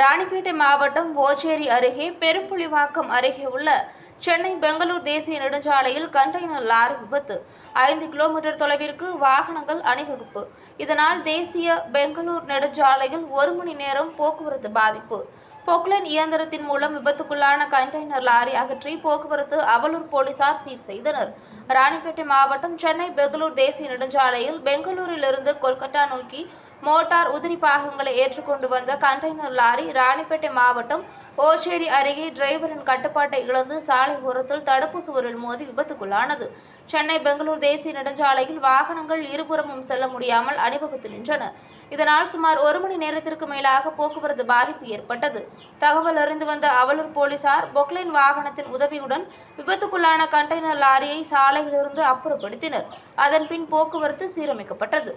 ராணிப்பேட்டை மாவட்டம் ஓச்சேரி அருகே பெரும்புலிவாக்கம் அருகே உள்ள சென்னை பெங்களூர் தேசிய நெடுஞ்சாலையில் கண்டெய்னர் லாரி விபத்து. ஐந்து கிலோமீட்டர் தொலைவிற்கு வாகனங்கள் அணிவகுப்பு. இதனால் தேசிய பெங்களூர் நெடுஞ்சாலையில் ஒரு மணி நேரம் போக்குவரத்து பாதிப்பு. பொக்லைன் இயந்திரத்தின் மூலம் விபத்துக்குள்ளான கண்டெய்னர் லாரி அகற்றி போக்குவரத்து அவலூர் போலீசார் சீர் செய்தனர். ராணிப்பேட்டை மாவட்டம் சென்னை பெங்களூர் தேசிய நெடுஞ்சாலையில் பெங்களூரிலிருந்து கொல்கத்தா நோக்கி மோட்டார் உதிரி பாகங்களை ஏற்றுக்கொண்டு வந்த கண்டெய்னர் லாரி ராணிப்பேட்டை மாவட்டம் ஓச்சேரி அருகே டிரைவரின் கட்டுப்பாட்டை இழந்து சாலை ஓரத்தில் தடுப்பு சுவரில் மோதி விபத்துக்குள்ளானது. சென்னை பெங்களூர் தேசிய நெடுஞ்சாலையில் வாகனங்கள் இருபுறமும் செல்ல முடியாமல் அணிவகுத்து நின்றன. இதனால் சுமார் ஒரு மணி நேரத்திற்கு மேலாக போக்குவரத்து பாதிப்பு ஏற்பட்டது. தகவல் அறிந்து வந்த அவலூர் போலீசார் பொக்லைன் வாகனத்தின் உதவியுடன் விபத்துக்குள்ளான கண்டெய்னர் லாரியை சாலையிலிருந்து அப்புறப்படுத்தினர். அதன்பின் போக்குவரத்து சீரமைக்கப்பட்டது.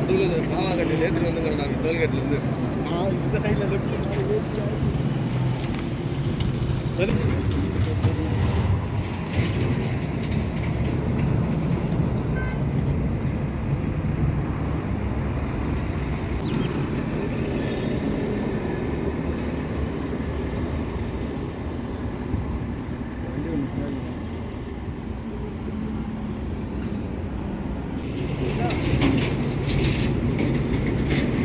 அதுல பாவாக்கட்டு நேற்று வந்துங்கிறேன் நான் டோல்கேட்லேருந்து இந்த சைடில் லெஃப்ட்